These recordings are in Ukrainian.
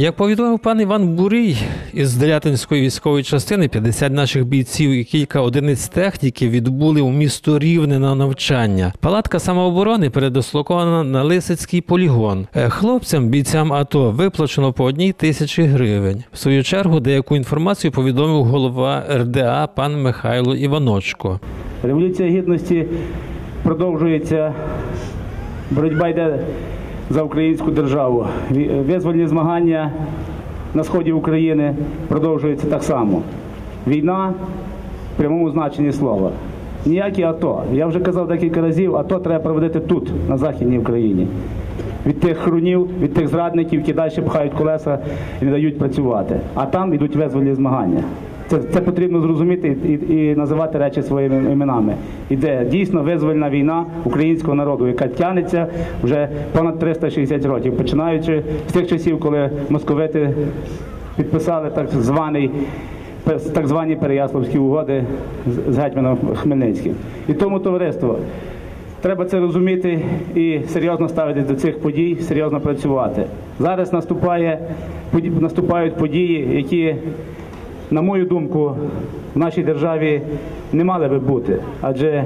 Як повідомив пан Іван Бурій із Делятинської військової частини, 50 наших бійців і кілька одиниць техніки відбули у місто Рівне на навчання. Палатка самооборони передослокована на Лисицький полігон. Е, Хлопцям, бійцям АТО, виплачено по одній тисячі гривень. В свою чергу деяку інформацію повідомив голова РДА пан Михайло Іваночко. Революція гідності продовжується. Боротьба йде за українську державу. Визвольні змагання на сході України продовжуються так само. Війна в прямому значенні слова. Ніякі АТО. Я вже казав декілька разів, АТО треба проводити тут, на Західній Україні. Від тих хрунів, від тих зрадників, які далі пхають колеса і не дають працювати. А там йдуть визвольні змагання. Це, це потрібно зрозуміти і, і називати речі своїми іменами. Іде дійсно визвольна війна українського народу, яка тягнеться вже понад 360 років, починаючи з тих часів, коли московити підписали так званий так звані Переяславські угоди з- гетьманом Хмельницьким. І тому товариство. Треба це розуміти і серйозно ставитись до цих подій, серйозно працювати. Зараз наступає, наступають події, які, на мою думку, в нашій державі не мали би бути. Адже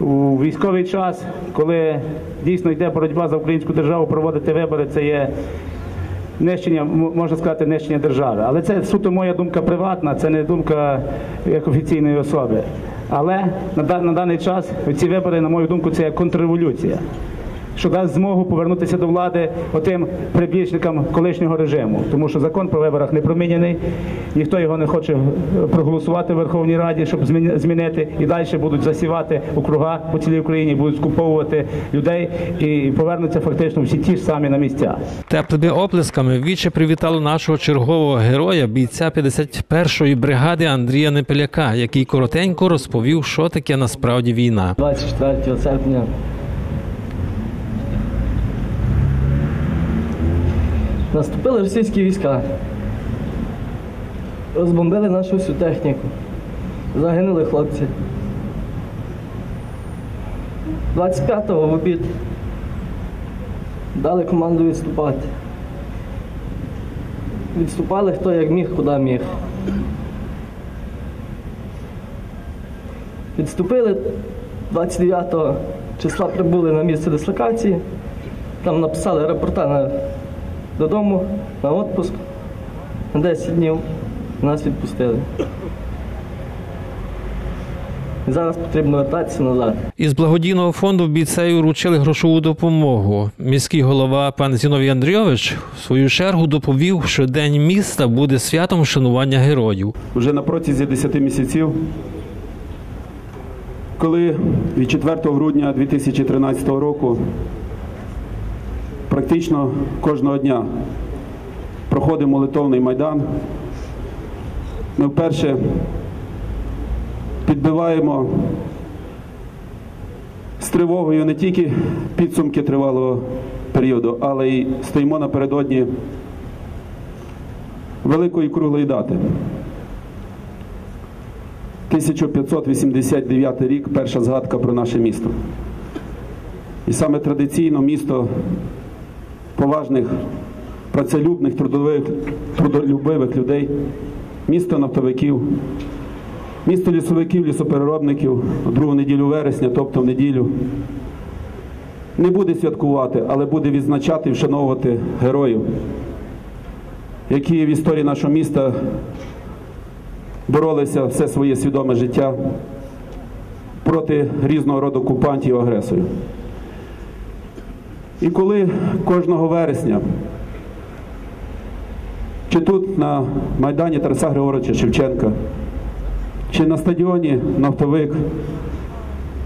у військовий час, коли дійсно йде боротьба за українську державу, проводити вибори, це є нищення, можна сказати, нищення держави. Але це суто моя думка приватна, це не думка як офіційної особи. Але на, даний час ці вибори, на мою думку, це є контрреволюція, що дасть змогу повернутися до влади отим прибічникам колишнього режиму. Тому що закон про виборах не проміняний, ніхто його не хоче проголосувати в Верховній Раді, щоб зміни- змінити, і далі будуть засівати округа по цілій Україні, будуть скуповувати людей і повернуться фактично всі ті ж самі на місця. Теплими оплесками віче привітало нашого чергового героя, бійця 51-ї бригади Андрія Непеляка, який коротенько розповів, що таке насправді війна. 24 серпня наступили російські війська, розбомбили нашу всю техніку, загинули хлопці. 25-го в обід дали команду відступати. Відступали хто як міг, куди міг. Відступили 29 числа прибули на місце дислокації. Там написали рапорта на, додому на відпуск на 10 днів. Нас відпустили. Зараз потрібно вертатися назад. Із благодійного фонду бійцею вручили грошову допомогу. Міський голова пан Зіновій Андрійович в свою чергу доповів, що день міста буде святом вшанування героїв. вже на протязі 10 місяців, коли від 4 грудня 2013 року практично кожного дня проходив молитовний майдан, ми вперше підбиваємо з тривогою не тільки підсумки тривалого періоду, але й стоїмо напередодні великої круглої дати. 1589 рік перша згадка про наше місто. І саме традиційно місто поважних, працелюбних, трудових, трудолюбивих людей, місто нафтовиків, місто лісовиків, лісопереробників другу неділю вересня, тобто в неділю. Не буде святкувати, але буде відзначати і вшановувати героїв, які в історії нашого міста боролися все своє свідоме життя проти різного роду окупантів і агресорів. І коли кожного вересня, чи тут на Майдані Тараса Григоровича Шевченка, чи на стадіоні Нафтовик,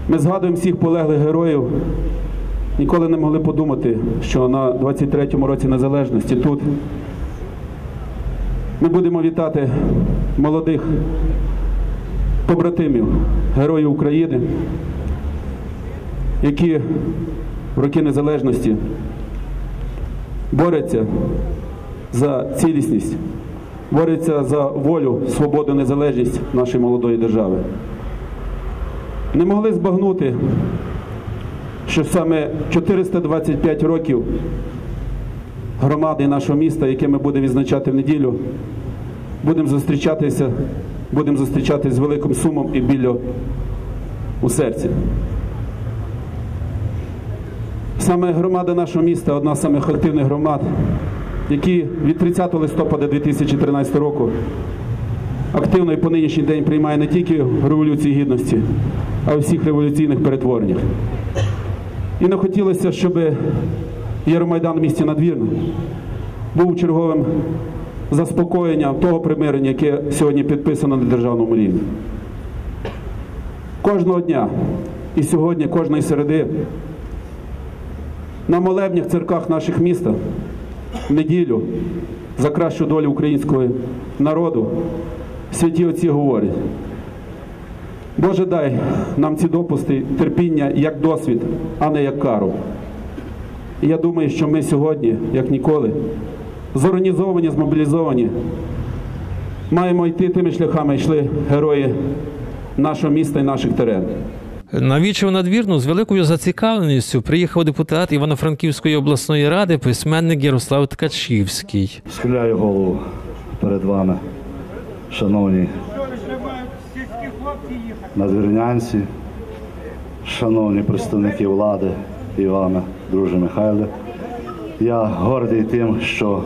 ми згадуємо всіх полеглих героїв, ніколи не могли подумати, що на 23-му році незалежності тут ми будемо вітати молодих побратимів, героїв України, які в роки незалежності борються за цілісність, борються за волю, свободу, незалежність нашої молодої держави. Не могли збагнути, що саме 425 років громади нашого міста, яке ми будемо відзначати в неділю, будемо зустрічатися, будемо зустрічатися з великим сумом і біллю у серці. Саме громада нашого міста одна з самих активних громад, які від 30 листопада 2013 року активно і по нинішній день приймає не тільки Революції Гідності, а й всіх революційних перетвореннях. І не хотілося, щоб Євромайдан в місті надвірно був черговим заспокоєнням того примирення, яке сьогодні підписано на державному рівні. Кожного дня і сьогодні, кожної середи на молебнях церквах наших міста в неділю за кращу долю українського народу святі отці говорять. Боже, дай нам ці допусти терпіння як досвід, а не як кару. І я думаю, що ми сьогодні, як ніколи, зорганізовані, змобілізовані, маємо йти тими шляхами, йшли герої нашого міста і наших теренів. На вічу надвірну з великою зацікавленістю приїхав депутат Івано-Франківської обласної ради, письменник Ярослав Ткачівський. Схиляю голову перед вами, шановні надвірнянці, шановні представники влади і вами, друже Михайле. Я гордий тим, що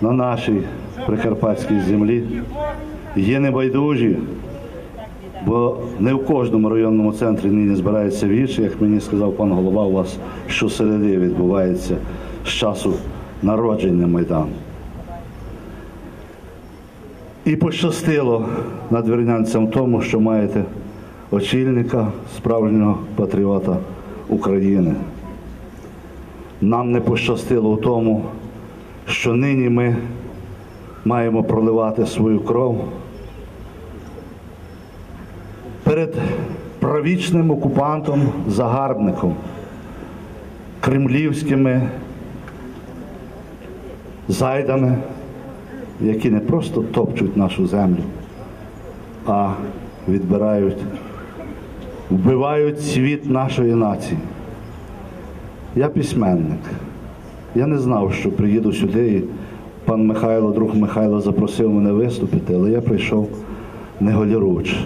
на нашій прикарпатській землі є небайдужі, бо не в кожному районному центрі нині збирається вічі, як мені сказав пан голова, у вас щосереди відбувається з часу народження Майдану. І пощастило надвірнянцям в тому, що маєте очільника справжнього патріота України. Нам не пощастило в тому, що нині ми маємо проливати свою кров перед правічним окупантом, загарбником, кремлівськими зайдами, які не просто топчуть нашу землю, а відбирають, вбивають світ нашої нації. Я письменник. Я не знав, що приїду сюди. і Пан Михайло, друг Михайло, запросив мене виступити, але я прийшов не голіруч.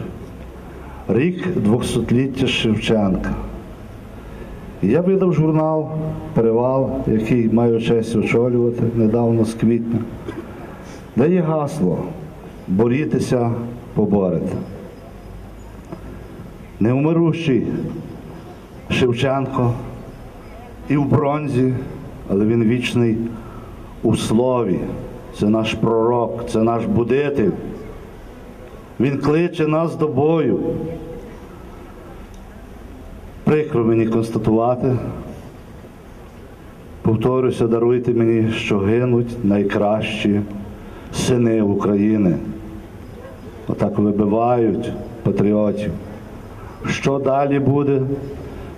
Рік 200-ліття Шевченка. Я видав журнал Перевал, який маю честь очолювати недавно з квітня, де є гасло борітеся, поборете. Невмирущий Шевченко і в бронзі, але він вічний у слові. Це наш пророк, це наш будитель. Він кличе нас до бою. Прикро мені констатувати. Повторюся, даруйте мені, що гинуть найкращі сини України. Отак вибивають патріотів. Що далі буде,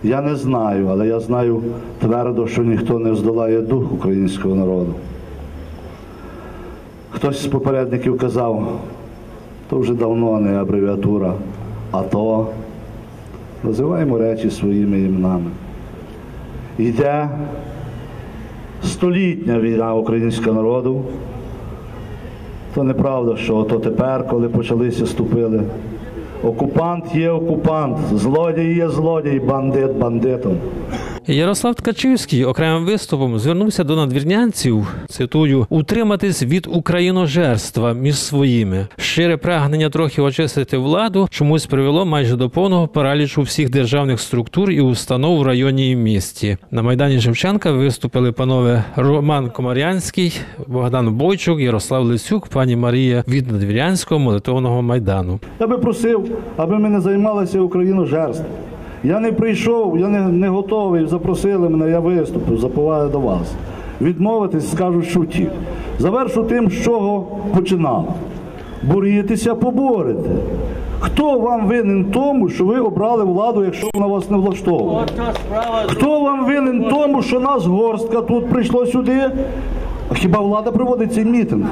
я не знаю, але я знаю твердо, що ніхто не здолає дух українського народу. Хтось з попередників казав, то вже давно не абревіатура, АТО. Називаємо речі своїми іменами. Йде столітня війна українського народу. То неправда, що то тепер, коли почалися ступили. Окупант є окупант, злодій є злодій, бандит бандитом. Ярослав Ткачівський окремим виступом звернувся до надвірнянців, цитую, утриматись від україножерства між своїми. Щире прагнення трохи очистити владу чомусь привело майже до повного паралічу всіх державних структур і установ в районі і місті. На майдані Шевченка виступили панове Роман Комарянський, Богдан Бойчук, Ярослав Лисюк, пані Марія від Надвірнянського молитовного майдану. Я би просив, аби ми не займалися україножерством. Я не прийшов, я не, не готовий, запросили мене, я виступив, за поваги до вас. Відмовитись, скажу, що втік. Завершу тим, з чого починав. Борітеся, поборете. Хто вам винен тому, що ви обрали владу, якщо вона вас не влаштовує? Хто вам винен тому, що нас горстка тут прийшло сюди? А Хіба влада проводить цей мітинг?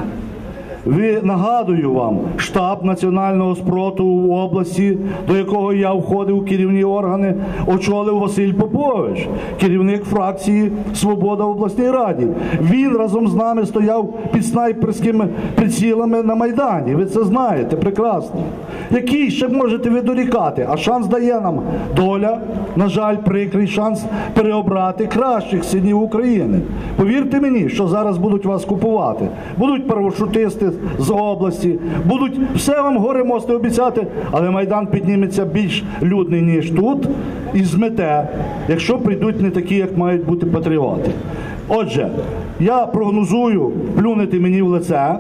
Ви нагадую вам, штаб національного спротиву в області, до якого я входив у керівні органи, очолив Василь Попович, керівник фракції Свобода в обласній раді. Він разом з нами стояв під снайперськими прицілами на Майдані. Ви це знаєте прекрасно. Який ще можете ви дорікати? А шанс дає нам доля, на жаль, прикрий шанс переобрати кращих синів України. Повірте мені, що зараз будуть вас купувати. Будуть парашутисти з області, будуть все вам горе мости обіцяти, але Майдан підніметься більш людний, ніж тут, і змете, якщо прийдуть не такі, як мають бути патріоти. Отже, я прогнозую плюнути мені в лице,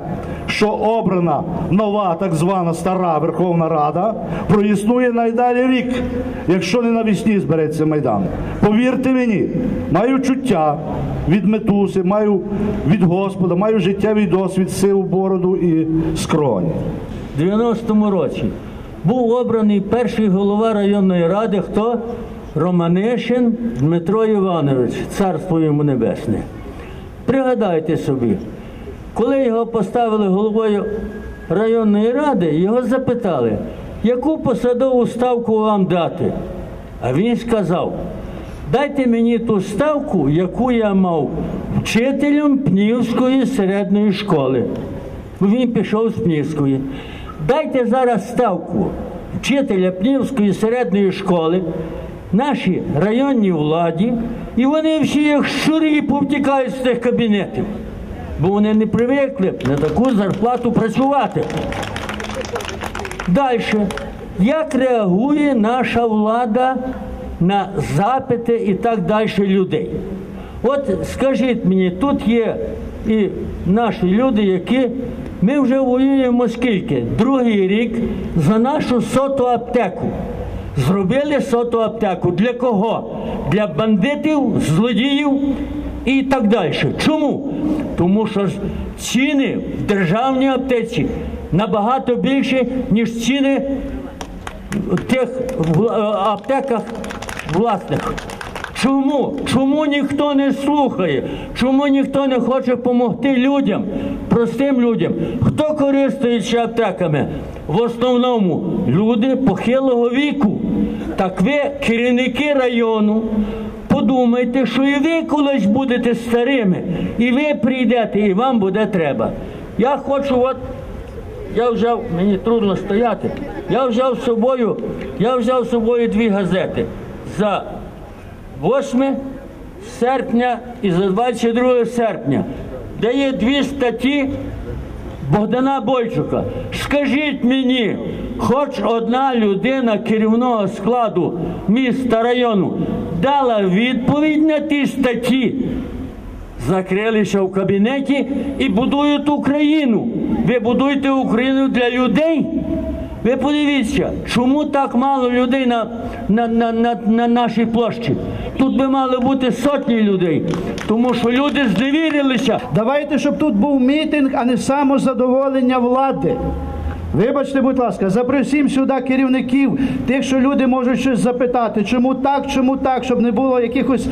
що обрана нова так звана стара Верховна Рада проіснує найдалі рік, якщо не навесні збереться Майдан. Повірте мені, маю чуття від метуси, маю від Господа, маю життєвий досвід, сив бороду і скроні. В 90-му році був обраний перший голова районної ради, хто? Романишин Дмитро Іванович, царство йому небесне. Пригадайте собі, коли його поставили головою районної ради, його запитали, яку посадову ставку вам дати? А він сказав, дайте мені ту ставку, яку я мав вчителем Пнівської середньої школи. Він пішов з Пнівської. Дайте зараз ставку вчителя Пнівської середньої школи нашій районній владі, і вони всі, як щурі, повтікають з тих кабінетів. Бо вони не привикли на таку зарплату працювати. Далі. Як реагує наша влада на запити і так далі людей? От скажіть мені, тут є і наші люди, які ми вже воюємо скільки? Другий рік за нашу соту аптеку. Зробили соту аптеку. Для кого? Для бандитів, злодіїв і так далі. Чому? Тому що ціни в державній аптеці набагато більші, ніж ціни в тих е, аптеках власних. Чому? Чому ніхто не слухає? Чому ніхто не хоче допомогти людям, простим людям? Хто користується аптеками? В основному люди похилого віку. Так ви, керівники району, подумайте, що і ви колись будете старими, і ви прийдете, і вам буде треба. Я хочу от я взяв, мені трудно стояти. Я взяв з собою, я взяв з собою дві газети за 8 серпня і за 22 серпня, де є дві статті Богдана Бойчука. Скажіть мені, хоч одна людина керівного складу міста району дала відповідь на ті статті закрилися в кабінеті і будують Україну. Ви будуєте Україну для людей. Ви подивіться, чому так мало людей на, на, на, на, на нашій площі? Тут би мало бути сотні людей, тому що люди зневірилися. Давайте, щоб тут був мітинг, а не самозадоволення влади. Вибачте, будь ласка, запросім сюди керівників, тих, що люди можуть щось запитати, чому так, чому так, щоб не було якихось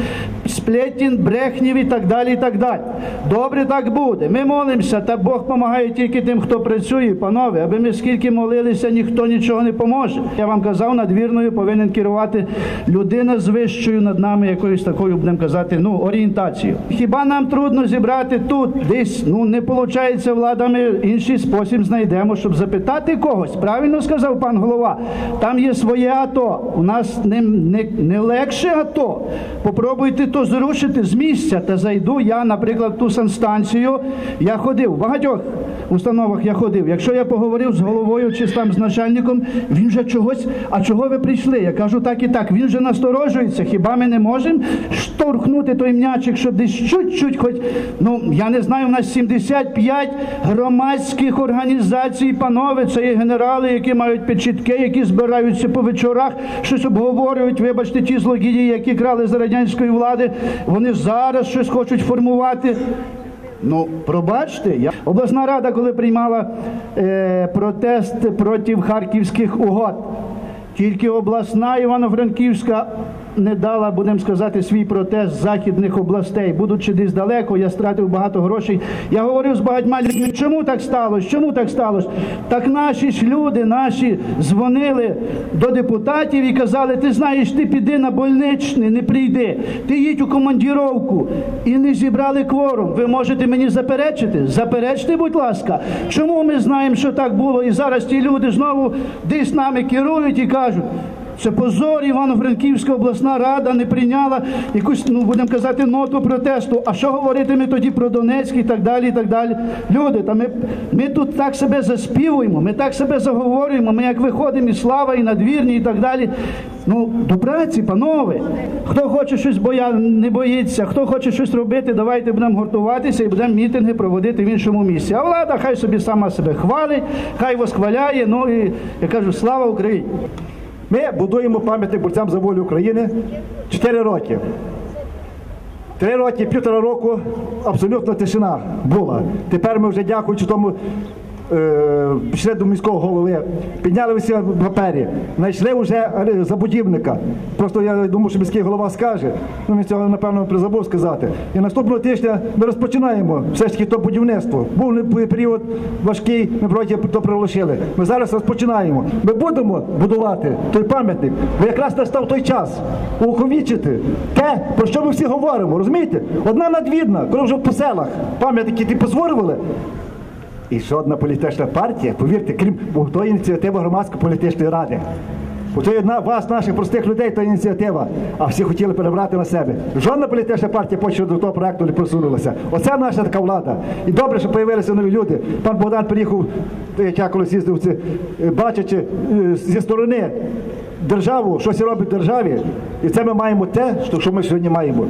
сплетін, брехнів і так далі. і так далі. Добре, так буде. Ми молимося, та Бог допомагає тільки тим, хто працює, панове, аби ми скільки молилися, ніхто нічого не поможе. Я вам казав, надвірною повинен керувати людина з вищою над нами, якоюсь такою, будемо казати, ну, орієнтацією. Хіба нам трудно зібрати тут десь, ну не виходить влада, ми інший спосіб знайдемо, щоб запитати когось. Правильно сказав пан голова. Там є своє АТО. У нас не, не, не легше АТО. Попробуйте то зрушити з місця. Та зайду я, наприклад, в ту санстанцію. Я ходив в багатьох установах. Я ходив. Якщо я поговорив з головою чи там з начальником, він вже чогось. А чого ви прийшли? Я кажу так і так. Він вже насторожується. Хіба ми не можемо штовхнути той м'ячик, щоб десь чуть-чуть, хоч ну я не знаю, у нас 75 громадських організацій, панове, це є генерали, які мають печітки, які збираються по вечорах, щось обговорюють. Вибачте, ті злодії, які крали з радянської влади, вони зараз щось хочуть формувати. Ну, пробачте, я обласна рада, коли приймала е, протест проти харківських угод, тільки обласна Івано-Франківська не дала, будемо сказати, свій протест західних областей. Будучи десь далеко, я стратив багато грошей. Я говорив з багатьма людьми, чому так сталося? Чому так сталося? Так наші ж люди, наші дзвонили до депутатів і казали, ти знаєш, ти піди на больничний, не прийди. Ти їдь у командіровку і не зібрали кворум. Ви можете мені заперечити? Заперечте, будь ласка. Чому ми знаємо, що так було? І зараз ті люди знову десь нами керують і кажуть. Це позор, Івано-Франківська обласна рада не прийняла якусь, ну будемо казати, ноту протесту. А що говорити ми тоді про Донецьк і так далі, і так далі. Люди, та ми, ми тут так себе заспівуємо, ми так себе заговорюємо, ми як виходимо і слава, і надвірні, і так далі. Ну, до праці, панове. Хто хоче щось боя, не боїться, хто хоче щось робити, давайте будемо гуртуватися і будемо мітинги проводити в іншому місці. А влада хай собі сама себе хвалить, хай восхваляє. Ну і я кажу, слава Україні! Ми будуємо пам'ятник борцям за волю України 4 роки. Три роки, півтора року абсолютно тишина була. Тепер ми вже дякуючи тому. Е, Пішли до міського голови, підняли всі папері, знайшли вже е, забудівника. Просто я думаю, що міський голова скаже. Ну він цього напевно призабув сказати. І наступного тижня ми розпочинаємо все ж таки то будівництво. Був період важкий, ми вроді то пролишили. Ми зараз розпочинаємо. Ми будемо будувати той пам'ятник, бо якраз настав той час увіковічити те, про що ми всі говоримо. Розумієте? Одна надвідна, коли вже по селах пам'ятники ті позволювали. І жодна політична партія, повірте, крім бо то ініціатива громадської політичної ради. Бо то є на вас, наших простих людей, то ініціатива, а всі хотіли перебрати на себе. Жодна політична партія що до того проекту не просунулася. Оце наша така влада. І добре, що з'явилися нові люди. Пан Богдан приїхав, я колись їздив, е, бачачи е, зі сторони державу, щось робить державі, і це ми маємо те, що, що ми сьогодні маємо.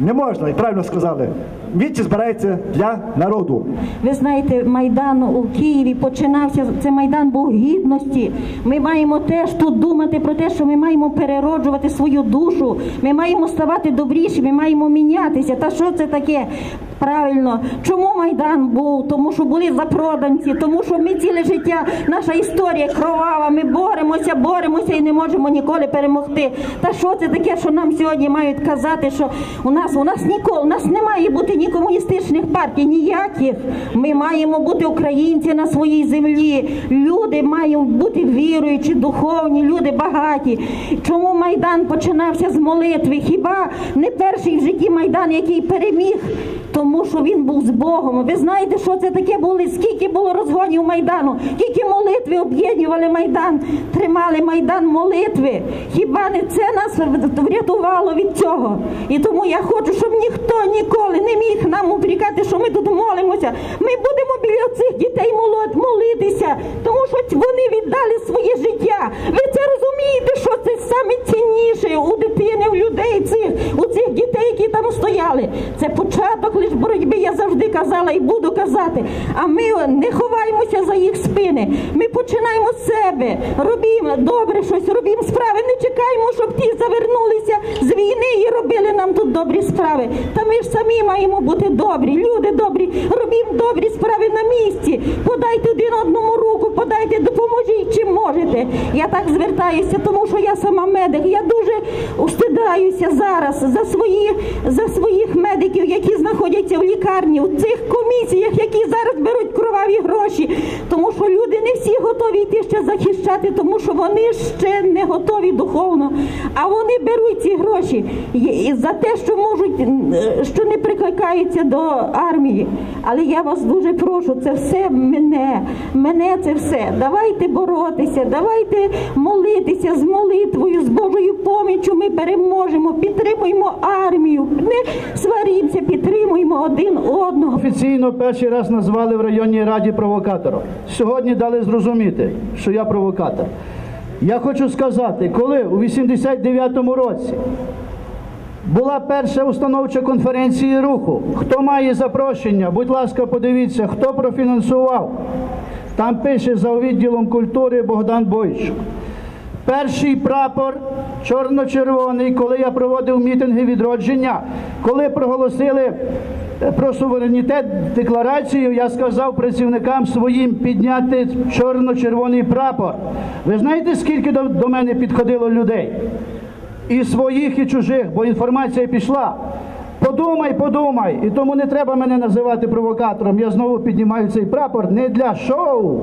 Не можна, і правильно сказали. Вічі збирається для народу. Ви знаєте, майдан у Києві починався. Це майдан був гідності. Ми маємо теж тут думати про те, що ми маємо перероджувати свою душу. Ми маємо ставати добріші, ми маємо мінятися. Та що це таке? Правильно, чому майдан був? Тому що були запроданці, тому що ми ціле життя, наша історія кровава. Ми боремося, боремося і не можемо ніколи перемогти. Та що це таке, що нам сьогодні мають казати, що у нас у нас ніколи у нас не має бути ні комуністичних партій, ніяких. Ми маємо бути українці на своїй землі. Люди мають бути віруючі, духовні, люди багаті. Чому майдан починався з молитви? Хіба не перший в житті майдан, який переміг? Тому що він був з Богом. Ви знаєте, що це таке були? Скільки було розгонів майдану? Скільки молитви об'єднували майдан, тримали майдан молитви. Хіба не це нас врятувало від цього? І тому я хочу, щоб ніхто ніколи не міг нам упрікати, що ми тут молимося. Ми будемо біля цих дітей молитися, тому що вони віддали своє життя. Ви це розумієте, що це саме цінніше у дитини, у людей цих, у цих дітей, які там стояли. Це початок лише боротьби, я завжди казала і буду казати. А ми не ховаємося за їх спини. Ми починаємо з себе, робімо добре щось, робімо справи. Не чекаємо, щоб ті завернулися з війни і робили нам тут добрі справи. Та ми ж самі маємо бути добрі, люди добрі, робімо добрі справи на місці. Подайте один одному можете. Я так звертаюся, тому що я сама медик. Я дуже устидаюся зараз за свої за своїх медиків, які знаходяться в лікарні, у цих комісіях, які зараз беруть кроваві гроші. Тому що люди не всі готові йти ще захищати, тому що вони ще не готові духовно. А вони беруть ці гроші за те, що можуть, що не прикликаються до армії. Але я вас дуже прошу, це все мене, мене це все. Давайте боротися, давайте молитися з молитвою, з Божою поміччю. Ми переможемо, підтримуємо армію, не один одного. Офіційно перший раз назвали в районній раді провокатором. Сьогодні дали зрозуміти, що я провокатор. Я хочу сказати, коли у 89-му році була перша установча конференція руху, хто має запрошення, будь ласка, подивіться, хто профінансував. Там пише за відділом культури Богдан Бойчук. Перший прапор чорно-червоний, коли я проводив мітинги відродження, коли проголосили про суверенітет декларацію, я сказав працівникам своїм підняти чорно-червоний прапор. Ви знаєте, скільки до, до мене підходило людей? і своїх, і чужих, бо інформація пішла. Подумай, подумай, і тому не треба мене називати провокатором. Я знову піднімаю цей прапор не для шоу,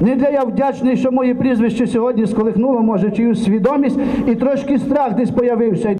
не для я вдячний, що моє прізвище сьогодні сколихнуло, може, чиюсь свідомість, і трошки страх десь появився.